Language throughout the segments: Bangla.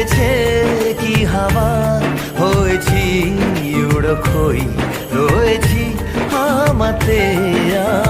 দিয়েছে কি হাওয়া? হয়েছি উড়ো খই রয়েছি আমাতে আমি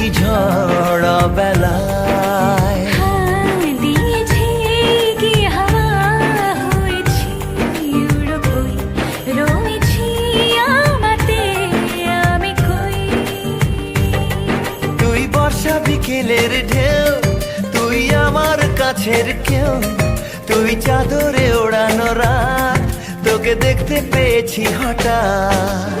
কি ঝড় বেলায় তুই বর্ষা বিকেলের ঢেউ তুই আমার কাছের কেউ তুই চাদরে ওড়ানো রাত তোকে দেখতে পেয়েছি হঠাৎ।